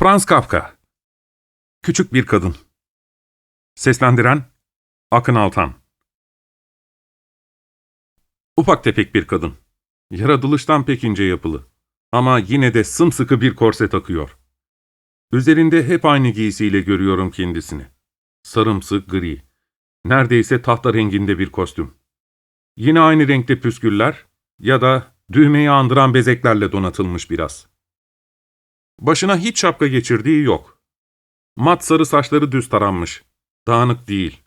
Franz Kafka Küçük bir kadın Seslendiren Akın Altan Ufak tefek bir kadın. Yaratılıştan pek ince yapılı. Ama yine de sımsıkı bir korse takıyor. Üzerinde hep aynı giysiyle görüyorum kendisini. Sarımsı gri. Neredeyse tahta renginde bir kostüm. Yine aynı renkte püsküller ya da düğmeyi andıran bezeklerle donatılmış biraz. Başına hiç şapka geçirdiği yok. Mat sarı saçları düz taranmış. Dağınık değil.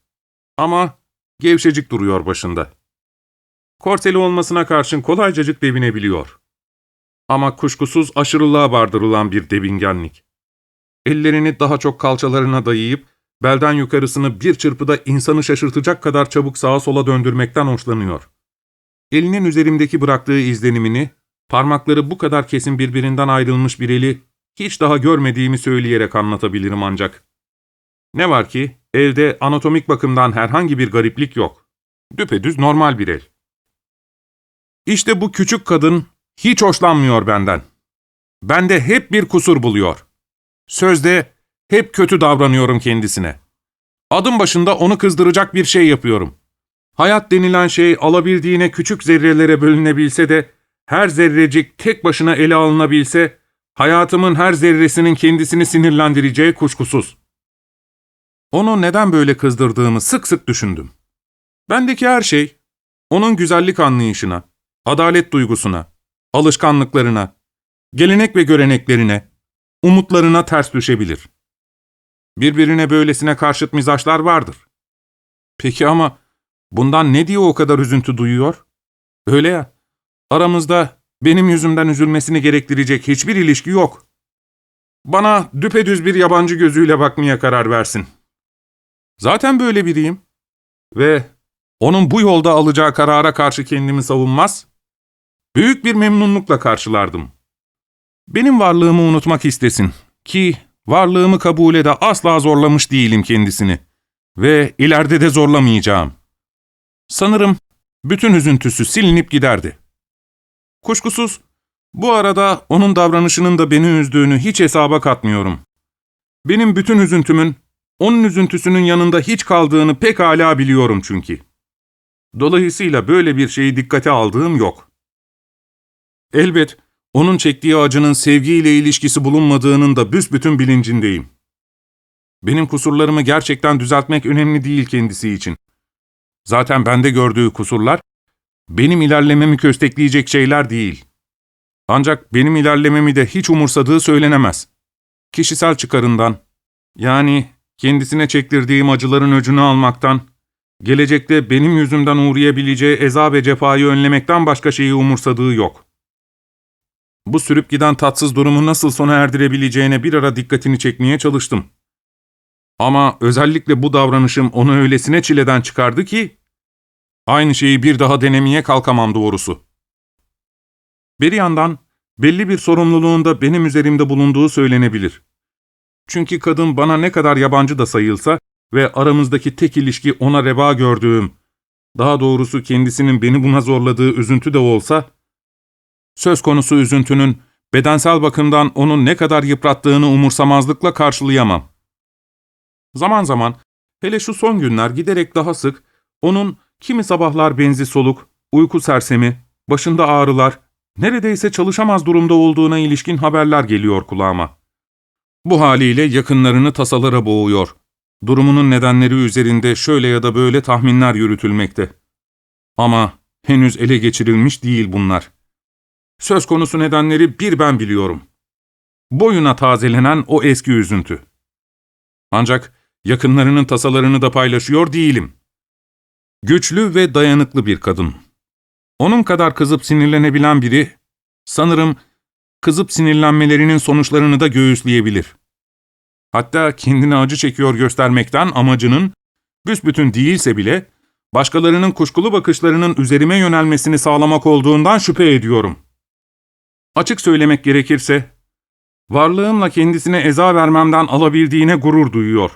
Ama gevşecik duruyor başında. Korseli olmasına karşın kolaycacık devinebiliyor. Ama kuşkusuz aşırılığa bardırılan bir devingenlik. Ellerini daha çok kalçalarına dayayıp, belden yukarısını bir çırpıda insanı şaşırtacak kadar çabuk sağa sola döndürmekten hoşlanıyor. Elinin üzerimdeki bıraktığı izlenimini, parmakları bu kadar kesin birbirinden ayrılmış bir eli hiç daha görmediğimi söyleyerek anlatabilirim ancak. Ne var ki, elde anatomik bakımdan herhangi bir gariplik yok. Düpedüz normal bir el. İşte bu küçük kadın hiç hoşlanmıyor benden. Bende hep bir kusur buluyor. Sözde hep kötü davranıyorum kendisine. Adım başında onu kızdıracak bir şey yapıyorum. Hayat denilen şey alabildiğine küçük zerrelere bölünebilse de, her zerrecik tek başına ele alınabilse, hayatımın her zerresinin kendisini sinirlendireceği kuşkusuz. Onu neden böyle kızdırdığımı sık sık düşündüm. Bendeki her şey, onun güzellik anlayışına, adalet duygusuna, alışkanlıklarına, gelenek ve göreneklerine, umutlarına ters düşebilir. Birbirine böylesine karşıt mizaçlar vardır. Peki ama bundan ne diye o kadar üzüntü duyuyor? Öyle ya, aramızda benim yüzümden üzülmesini gerektirecek hiçbir ilişki yok. Bana düpedüz bir yabancı gözüyle bakmaya karar versin. Zaten böyle biriyim. Ve onun bu yolda alacağı karara karşı kendimi savunmaz, büyük bir memnunlukla karşılardım. Benim varlığımı unutmak istesin ki varlığımı kabule de asla zorlamış değilim kendisini ve ileride de zorlamayacağım. Sanırım bütün üzüntüsü silinip giderdi. Kuşkusuz bu arada onun davranışının da beni üzdüğünü hiç hesaba katmıyorum. Benim bütün üzüntümün onun üzüntüsünün yanında hiç kaldığını pekala biliyorum çünkü. Dolayısıyla böyle bir şeyi dikkate aldığım yok. Elbet onun çektiği acının sevgiyle ilişkisi bulunmadığının da büsbütün bilincindeyim. Benim kusurlarımı gerçekten düzeltmek önemli değil kendisi için. Zaten bende gördüğü kusurlar, benim ilerlememi köstekleyecek şeyler değil. Ancak benim ilerlememi de hiç umursadığı söylenemez. Kişisel çıkarından, yani kendisine çektirdiğim acıların öcünü almaktan, gelecekte benim yüzümden uğrayabileceği eza ve cefayı önlemekten başka şeyi umursadığı yok. Bu sürüp giden tatsız durumu nasıl sona erdirebileceğine bir ara dikkatini çekmeye çalıştım. Ama özellikle bu davranışım onu öylesine çileden çıkardı ki, aynı şeyi bir daha denemeye kalkamam doğrusu. Bir yandan, belli bir sorumluluğun da benim üzerimde bulunduğu söylenebilir. Çünkü kadın bana ne kadar yabancı da sayılsa ve aramızdaki tek ilişki ona reva gördüğüm, daha doğrusu kendisinin beni buna zorladığı üzüntü de olsa, söz konusu üzüntünün bedensel bakımdan onu ne kadar yıprattığını umursamazlıkla karşılayamam. Zaman zaman, hele şu son günler giderek daha sık, onun kimi sabahlar benzi soluk, uyku sersemi, başında ağrılar, neredeyse çalışamaz durumda olduğuna ilişkin haberler geliyor kulağıma. Bu haliyle yakınlarını tasalara boğuyor. Durumunun nedenleri üzerinde şöyle ya da böyle tahminler yürütülmekte. Ama henüz ele geçirilmiş değil bunlar. Söz konusu nedenleri bir ben biliyorum. Boyuna tazelenen o eski üzüntü. Ancak yakınlarının tasalarını da paylaşıyor değilim. Güçlü ve dayanıklı bir kadın. Onun kadar kızıp sinirlenebilen biri, sanırım kızıp sinirlenmelerinin sonuçlarını da göğüsleyebilir. Hatta kendini acı çekiyor göstermekten amacının, büsbütün değilse bile, başkalarının kuşkulu bakışlarının üzerime yönelmesini sağlamak olduğundan şüphe ediyorum. Açık söylemek gerekirse, varlığımla kendisine eza vermemden alabildiğine gurur duyuyor.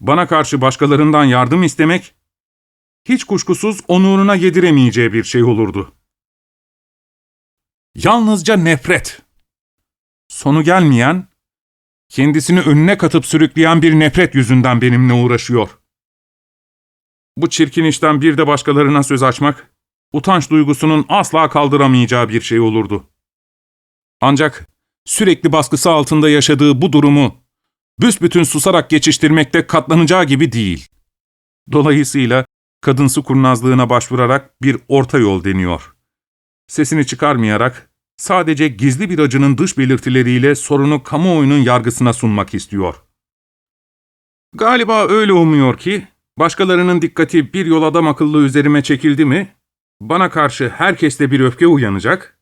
Bana karşı başkalarından yardım istemek, hiç kuşkusuz onuruna yediremeyeceği bir şey olurdu. Yalnızca nefret. Sonu gelmeyen, kendisini önüne katıp sürükleyen bir nefret yüzünden benimle uğraşıyor. Bu çirkin işten bir de başkalarına söz açmak, utanç duygusunun asla kaldıramayacağı bir şey olurdu. Ancak sürekli baskısı altında yaşadığı bu durumu büsbütün susarak geçiştirmekte katlanacağı gibi değil. Dolayısıyla kadınsı kurnazlığına başvurarak bir orta yol deniyor. Sesini çıkarmayarak sadece gizli bir acının dış belirtileriyle sorunu kamuoyunun yargısına sunmak istiyor. Galiba öyle umuyor ki, başkalarının dikkati bir yol adam akıllı üzerime çekildi mi, bana karşı herkeste bir öfke uyanacak,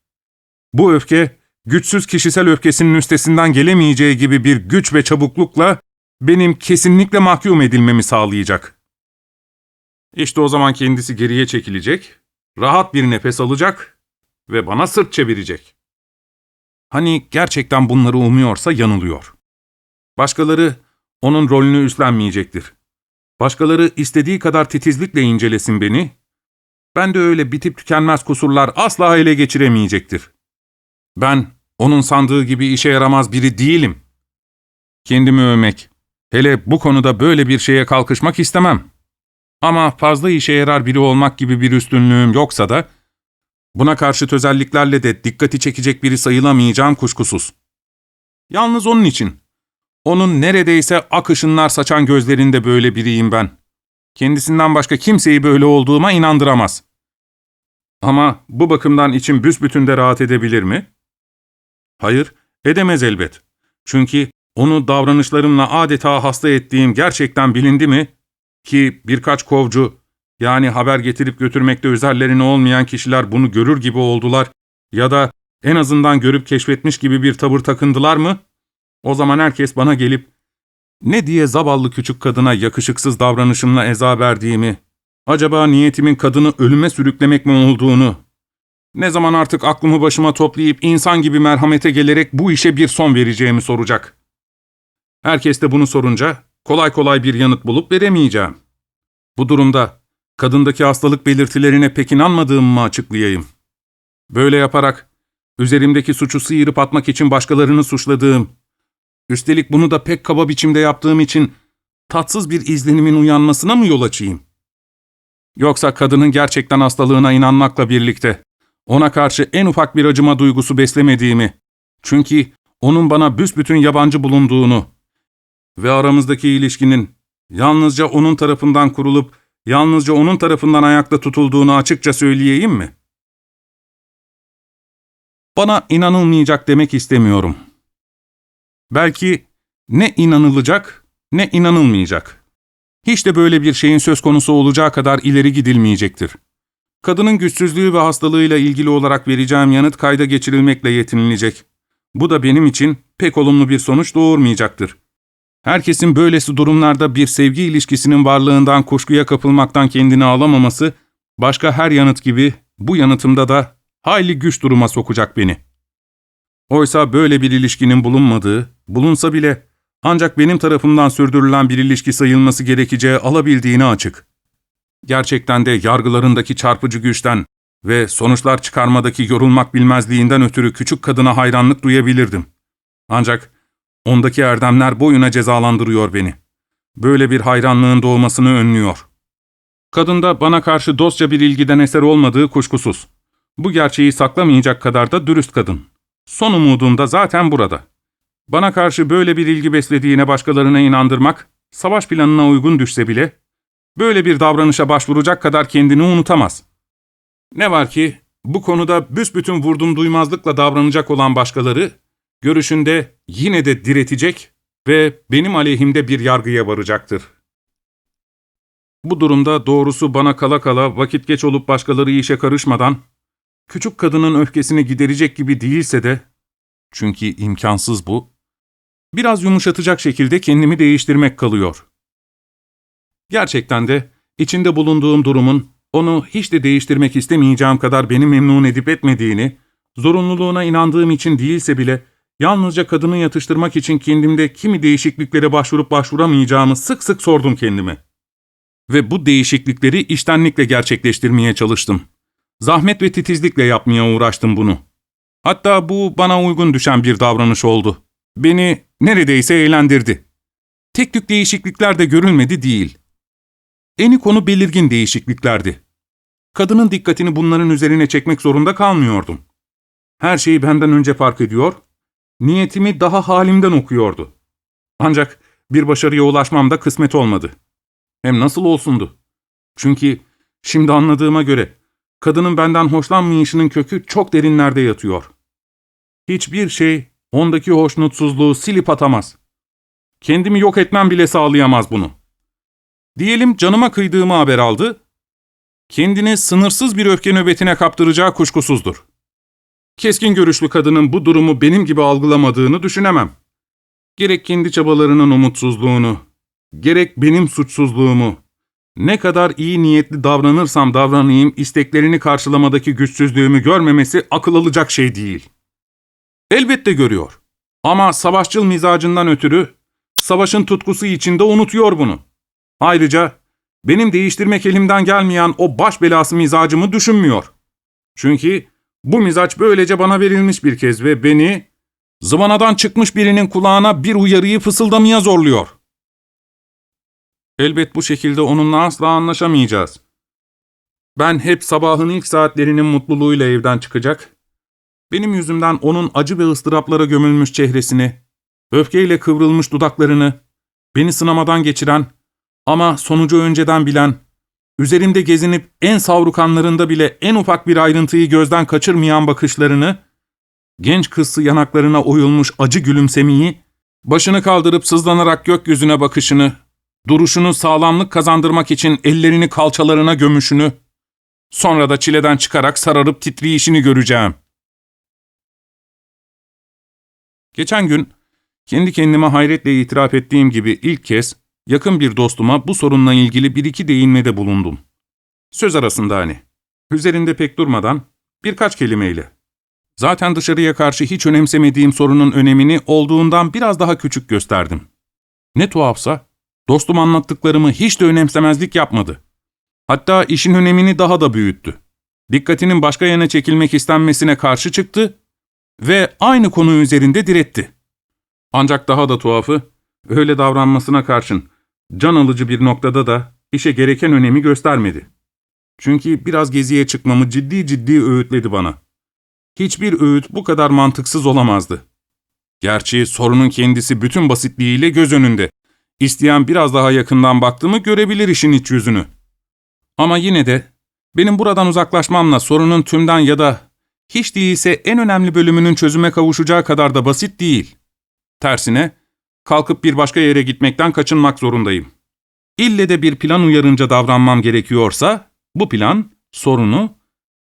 bu öfke, güçsüz kişisel öfkesinin üstesinden gelemeyeceği gibi bir güç ve çabuklukla benim kesinlikle mahkum edilmemi sağlayacak. İşte o zaman kendisi geriye çekilecek, rahat bir nefes alacak ve bana sırt çevirecek. Hani gerçekten bunları umuyorsa yanılıyor. Başkaları onun rolünü üstlenmeyecektir. Başkaları istediği kadar titizlikle incelesin beni, ben de öyle bitip tükenmez kusurlar asla ele geçiremeyecektir. Ben onun sandığı gibi işe yaramaz biri değilim. Kendimi övmek, hele bu konuda böyle bir şeye kalkışmak istemem. Ama fazla işe yarar biri olmak gibi bir üstünlüğüm yoksa da, buna karşıt özelliklerle de dikkati çekecek biri sayılamayacağım kuşkusuz. Yalnız onun için. Onun neredeyse ak ışınlar saçan gözlerinde böyle biriyim ben. Kendisinden başka kimseyi böyle olduğuma inandıramaz. Ama bu bakımdan içim büsbütün de rahat edebilir mi? Hayır, edemez elbet. Çünkü onu davranışlarımla adeta hasta ettiğim gerçekten bilindi mi? Ki birkaç kovcu, yani haber getirip götürmekte üzerlerine olmayan kişiler bunu görür gibi oldular ya da en azından görüp keşfetmiş gibi bir tavır takındılar mı? O zaman herkes bana gelip, ne diye zavallı küçük kadına yakışıksız davranışımla eza verdiğimi, acaba niyetimin kadını ölüme sürüklemek mi olduğunu, ne zaman artık aklımı başıma toplayıp insan gibi merhamete gelerek bu işe bir son vereceğimi soracak. Herkes de bunu sorunca kolay kolay bir yanıt bulup veremeyeceğim. Bu durumda kadındaki hastalık belirtilerine pek inanmadığımı mı açıklayayım? Böyle yaparak üzerimdeki suçu sıyırıp atmak için başkalarını suçladığım, üstelik bunu da pek kaba biçimde yaptığım için tatsız bir izlenimin uyanmasına mı yol açayım? Yoksa kadının gerçekten hastalığına inanmakla birlikte ona karşı en ufak bir acıma duygusu beslemediğimi, çünkü onun bana büsbütün yabancı bulunduğunu ve aramızdaki ilişkinin yalnızca onun tarafından kurulup yalnızca onun tarafından ayakta tutulduğunu açıkça söyleyeyim mi? Bana inanılmayacak demek istemiyorum. Belki ne inanılacak ne inanılmayacak. Hiç de böyle bir şeyin söz konusu olacağı kadar ileri gidilmeyecektir. Kadının güçsüzlüğü ve hastalığıyla ilgili olarak vereceğim yanıt kayda geçirilmekle yetinilecek. Bu da benim için pek olumlu bir sonuç doğurmayacaktır. Herkesin böylesi durumlarda bir sevgi ilişkisinin varlığından kuşkuya kapılmaktan kendini alamaması, başka her yanıt gibi bu yanıtımda da hayli güç duruma sokacak beni. Oysa böyle bir ilişkinin bulunmadığı, bulunsa bile ancak benim tarafımdan sürdürülen bir ilişki sayılması gerekeceği alabildiğini açık. Gerçekten de yargılarındaki çarpıcı güçten ve sonuçlar çıkarmadaki yorulmak bilmezliğinden ötürü küçük kadına hayranlık duyabilirdim. Ancak ondaki erdemler boyuna cezalandırıyor beni. Böyle bir hayranlığın doğmasını önlüyor. Kadında bana karşı dostça bir ilgiden eser olmadığı kuşkusuz. Bu gerçeği saklamayacak kadar da dürüst kadın. Son umudum da zaten burada. Bana karşı böyle bir ilgi beslediğine başkalarına inandırmak, savaş planına uygun düşse bile, böyle bir davranışa başvuracak kadar kendini unutamaz. Ne var ki, bu konuda büsbütün vurdum duymazlıkla davranacak olan başkaları, görüşünde yine de diretecek ve benim aleyhimde bir yargıya varacaktır. Bu durumda doğrusu bana kala kala vakit geç olup başkaları işe karışmadan, küçük kadının öfkesini giderecek gibi değilse de, çünkü imkansız bu, biraz yumuşatacak şekilde kendimi değiştirmek kalıyor. Gerçekten de içinde bulunduğum durumun onu hiç de değiştirmek istemeyeceğim kadar beni memnun edip etmediğini, zorunluluğuna inandığım için değilse bile yalnızca kadını yatıştırmak için kendimde kimi değişikliklere başvurup başvuramayacağımı sık sık sordum kendime. Ve bu değişiklikleri iştenlikle gerçekleştirmeye çalıştım. Zahmet ve titizlikle yapmaya uğraştım bunu. Hatta bu bana uygun düşen bir davranış oldu. Beni neredeyse eğlendirdi. Tek tük değişiklikler de görülmedi değil. Eni konu belirgin değişikliklerdi. Kadının dikkatini bunların üzerine çekmek zorunda kalmıyordum. Her şeyi benden önce fark ediyor, niyetimi daha halimden okuyordu. Ancak bir başarıya ulaşmam da kısmet olmadı. Hem nasıl olsundu? Çünkü şimdi anladığıma göre kadının benden hoşlanmayışının kökü çok derinlerde yatıyor. Hiçbir şey ondaki hoşnutsuzluğu silip atamaz. Kendimi yok etmem bile sağlayamaz bunu. Diyelim canıma kıydığımı haber aldı, kendini sınırsız bir öfke nöbetine kaptıracağı kuşkusuzdur. Keskin görüşlü kadının bu durumu benim gibi algılamadığını düşünemem. Gerek kendi çabalarının umutsuzluğunu, gerek benim suçsuzluğumu, ne kadar iyi niyetli davranırsam davranayım isteklerini karşılamadaki güçsüzlüğümü görmemesi akıl alacak şey değil. Elbette görüyor. Ama savaşçıl mizacından ötürü savaşın tutkusu içinde unutuyor bunu. Ayrıca benim değiştirmek elimden gelmeyen o baş belası mizacımı düşünmüyor. Çünkü bu mizaç böylece bana verilmiş bir kez ve beni zıvanadan çıkmış birinin kulağına bir uyarıyı fısıldamaya zorluyor. Elbet bu şekilde onunla asla anlaşamayacağız. Ben hep sabahın ilk saatlerinin mutluluğuyla evden çıkacak, benim yüzümden onun acı ve ıstıraplara gömülmüş çehresini, öfkeyle kıvrılmış dudaklarını, beni sınamadan geçiren ama sonucu önceden bilen, üzerimde gezinip en savrukanlarında bile en ufak bir ayrıntıyı gözden kaçırmayan bakışlarını, genç kızsı yanaklarına oyulmuş acı gülümsemeyi, başını kaldırıp sızlanarak gökyüzüne bakışını, duruşunu sağlamlık kazandırmak için ellerini kalçalarına gömüşünü, sonra da çileden çıkarak sararıp titreyişini göreceğim. Geçen gün kendi kendime hayretle itiraf ettiğim gibi ilk kez yakın bir dostuma bu sorunla ilgili bir iki değinmede bulundum. Söz arasında hani. Üzerinde pek durmadan birkaç kelimeyle. Zaten dışarıya karşı hiç önemsemediğim sorunun önemini olduğundan biraz daha küçük gösterdim. Ne tuhafsa dostum anlattıklarımı hiç de önemsemezlik yapmadı. Hatta işin önemini daha da büyüttü. Dikkatinin başka yana çekilmek istenmesine karşı çıktı ve aynı konu üzerinde diretti. Ancak daha da tuhafı, öyle davranmasına karşın can alıcı bir noktada da işe gereken önemi göstermedi. Çünkü biraz geziye çıkmamı ciddi ciddi öğütledi bana. Hiçbir öğüt bu kadar mantıksız olamazdı. Gerçi sorunun kendisi bütün basitliğiyle göz önünde. İsteyen biraz daha yakından baktığımı görebilir işin iç yüzünü. Ama yine de benim buradan uzaklaşmamla sorunun tümden ya da hiç değilse en önemli bölümünün çözüme kavuşacağı kadar da basit değil. Tersine, kalkıp bir başka yere gitmekten kaçınmak zorundayım. İlle de bir plan uyarınca davranmam gerekiyorsa, bu plan, sorunu,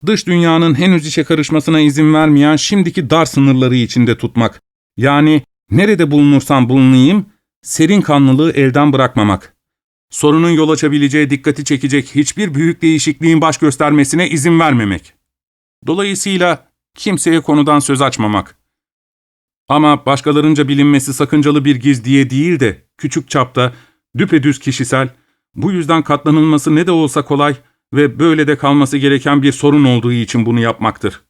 dış dünyanın henüz işe karışmasına izin vermeyen şimdiki dar sınırları içinde tutmak. Yani nerede bulunursam bulunayım, serin kanlılığı elden bırakmamak. Sorunun yol açabileceği dikkati çekecek hiçbir büyük değişikliğin baş göstermesine izin vermemek. Dolayısıyla kimseye konudan söz açmamak. Ama başkalarınca bilinmesi sakıncalı bir gizliye değil de küçük çapta, düpedüz kişisel, bu yüzden katlanılması ne de olsa kolay ve böyle de kalması gereken bir sorun olduğu için bunu yapmaktır.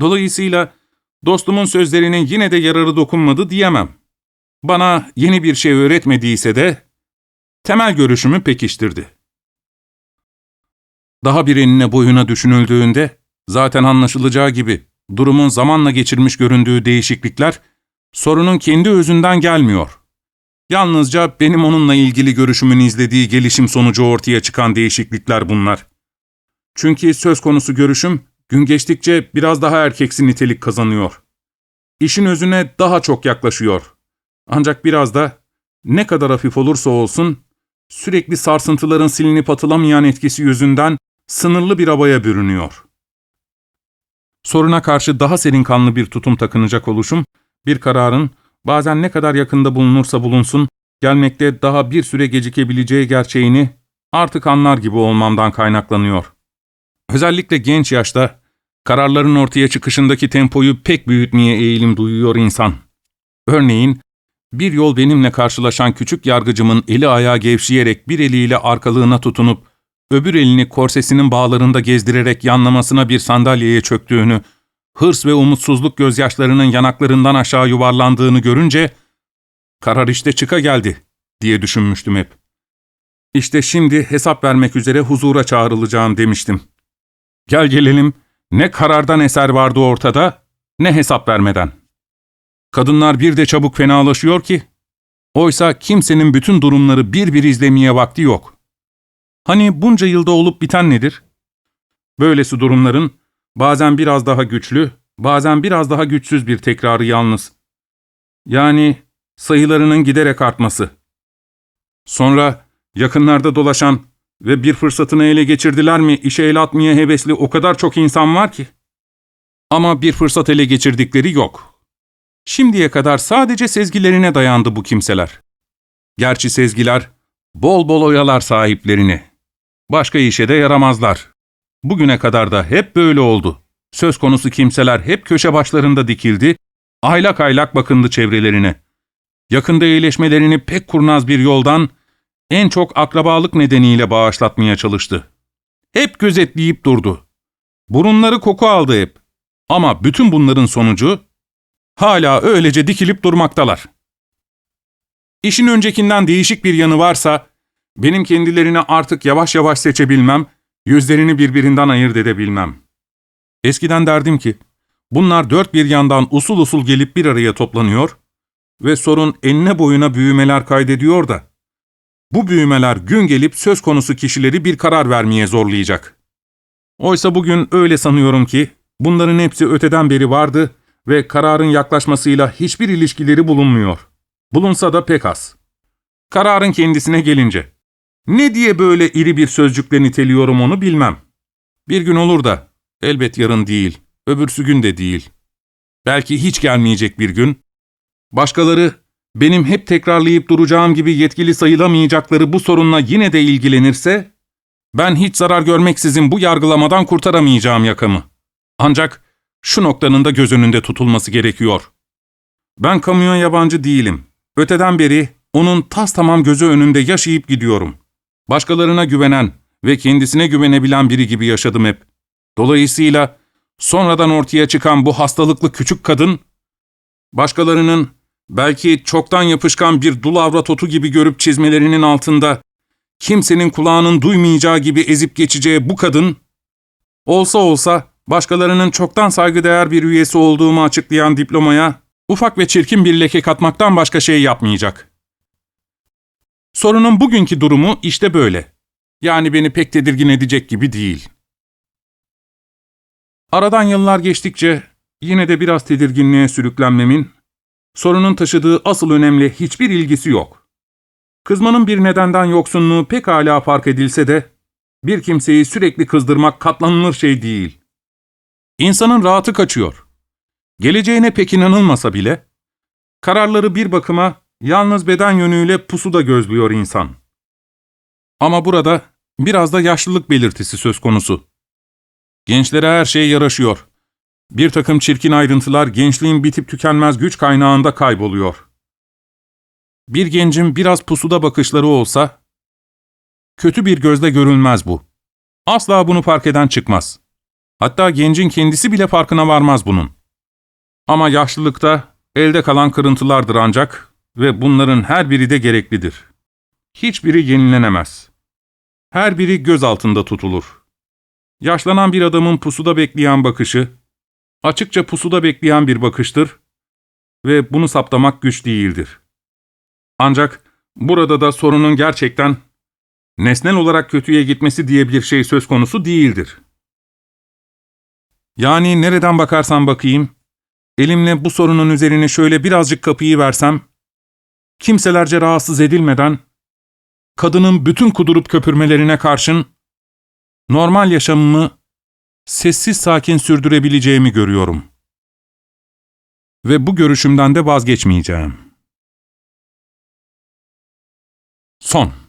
Dolayısıyla dostumun sözlerinin yine de yararı dokunmadı diyemem. Bana yeni bir şey öğretmediyse de temel görüşümü pekiştirdi. Daha bir enine boyuna düşünüldüğünde zaten anlaşılacağı gibi durumun zamanla geçirmiş göründüğü değişiklikler sorunun kendi özünden gelmiyor. Yalnızca benim onunla ilgili görüşümün izlediği gelişim sonucu ortaya çıkan değişiklikler bunlar. Çünkü söz konusu görüşüm gün geçtikçe biraz daha erkeksi nitelik kazanıyor. İşin özüne daha çok yaklaşıyor. Ancak biraz da ne kadar hafif olursa olsun sürekli sarsıntıların silinip atılamayan etkisi yüzünden sınırlı bir havaya bürünüyor. Soruna karşı daha serin kanlı bir tutum takınacak oluşum, bir kararın bazen ne kadar yakında bulunursa bulunsun, gelmekte daha bir süre gecikebileceği gerçeğini artık anlar gibi olmamdan kaynaklanıyor. Özellikle genç yaşta kararların ortaya çıkışındaki tempoyu pek büyütmeye eğilim duyuyor insan. Örneğin, bir yol benimle karşılaşan küçük yargıcımın eli ayağı gevşeyerek bir eliyle arkalığına tutunup, öbür elini korsesinin bağlarında gezdirerek yanlamasına bir sandalyeye çöktüğünü, hırs ve umutsuzluk gözyaşlarının yanaklarından aşağı yuvarlandığını görünce, Karar işte çıka geldi diye düşünmüştüm hep. İşte şimdi hesap vermek üzere huzura çağrılacağım demiştim. Gel gelelim ne karardan eser vardı ortada ne hesap vermeden. Kadınlar bir de çabuk fenalaşıyor ki, oysa kimsenin bütün durumları bir bir izlemeye vakti yok. Hani bunca yılda olup biten nedir? Böylesi durumların bazen biraz daha güçlü, bazen biraz daha güçsüz bir tekrarı yalnız. Yani sayılarının giderek artması. Sonra yakınlarda dolaşan ve bir fırsatını ele geçirdiler mi işe el atmaya hevesli o kadar çok insan var ki. Ama bir fırsat ele geçirdikleri yok. Şimdiye kadar sadece sezgilerine dayandı bu kimseler. Gerçi sezgiler bol bol oyalar sahiplerini. Başka işe de yaramazlar. Bugüne kadar da hep böyle oldu. Söz konusu kimseler hep köşe başlarında dikildi, aylak aylak bakındı çevrelerine. Yakında iyileşmelerini pek kurnaz bir yoldan, en çok akrabalık nedeniyle bağışlatmaya çalıştı. Hep gözetleyip durdu. Burunları koku aldı hep. Ama bütün bunların sonucu, hala öylece dikilip durmaktalar. İşin öncekinden değişik bir yanı varsa, benim kendilerini artık yavaş yavaş seçebilmem, yüzlerini birbirinden ayırt edebilmem. Eskiden derdim ki, bunlar dört bir yandan usul usul gelip bir araya toplanıyor ve sorun enine boyuna büyümeler kaydediyor da, bu büyümeler gün gelip söz konusu kişileri bir karar vermeye zorlayacak. Oysa bugün öyle sanıyorum ki, bunların hepsi öteden beri vardı ve kararın yaklaşmasıyla hiçbir ilişkileri bulunmuyor. Bulunsa da pek az. Kararın kendisine gelince, ne diye böyle iri bir sözcükle niteliyorum onu bilmem. Bir gün olur da, elbet yarın değil, öbürsü gün de değil. Belki hiç gelmeyecek bir gün. Başkaları, benim hep tekrarlayıp duracağım gibi yetkili sayılamayacakları bu sorunla yine de ilgilenirse, ben hiç zarar görmeksizin bu yargılamadan kurtaramayacağım yakamı. Ancak şu noktanın da göz önünde tutulması gerekiyor. Ben kamuya yabancı değilim. Öteden beri onun tas tamam gözü önünde yaşayıp gidiyorum. Başkalarına güvenen ve kendisine güvenebilen biri gibi yaşadım hep. Dolayısıyla sonradan ortaya çıkan bu hastalıklı küçük kadın, başkalarının belki çoktan yapışkan bir dul avrat otu gibi görüp çizmelerinin altında, kimsenin kulağının duymayacağı gibi ezip geçeceği bu kadın, olsa olsa başkalarının çoktan saygıdeğer bir üyesi olduğumu açıklayan diplomaya, ufak ve çirkin bir leke katmaktan başka şey yapmayacak. Sorunun bugünkü durumu işte böyle. Yani beni pek tedirgin edecek gibi değil. Aradan yıllar geçtikçe yine de biraz tedirginliğe sürüklenmemin, sorunun taşıdığı asıl önemli hiçbir ilgisi yok. Kızmanın bir nedenden yoksunluğu pek hala fark edilse de, bir kimseyi sürekli kızdırmak katlanılır şey değil. İnsanın rahatı kaçıyor. Geleceğine pek inanılmasa bile, kararları bir bakıma yalnız beden yönüyle pusuda gözlüyor insan. Ama burada biraz da yaşlılık belirtisi söz konusu. Gençlere her şey yaraşıyor. Bir takım çirkin ayrıntılar gençliğin bitip tükenmez güç kaynağında kayboluyor. Bir gencin biraz pusuda bakışları olsa, kötü bir gözle görülmez bu. Asla bunu fark eden çıkmaz. Hatta gencin kendisi bile farkına varmaz bunun. Ama yaşlılıkta elde kalan kırıntılardır ancak ve bunların her biri de gereklidir. Hiçbiri yenilenemez. Her biri göz altında tutulur. Yaşlanan bir adamın pusuda bekleyen bakışı, açıkça pusuda bekleyen bir bakıştır ve bunu saptamak güç değildir. Ancak burada da sorunun gerçekten nesnel olarak kötüye gitmesi diye bir şey söz konusu değildir. Yani nereden bakarsan bakayım, elimle bu sorunun üzerine şöyle birazcık kapıyı versem, kimselerce rahatsız edilmeden, kadının bütün kudurup köpürmelerine karşın, normal yaşamımı sessiz sakin sürdürebileceğimi görüyorum. Ve bu görüşümden de vazgeçmeyeceğim. Son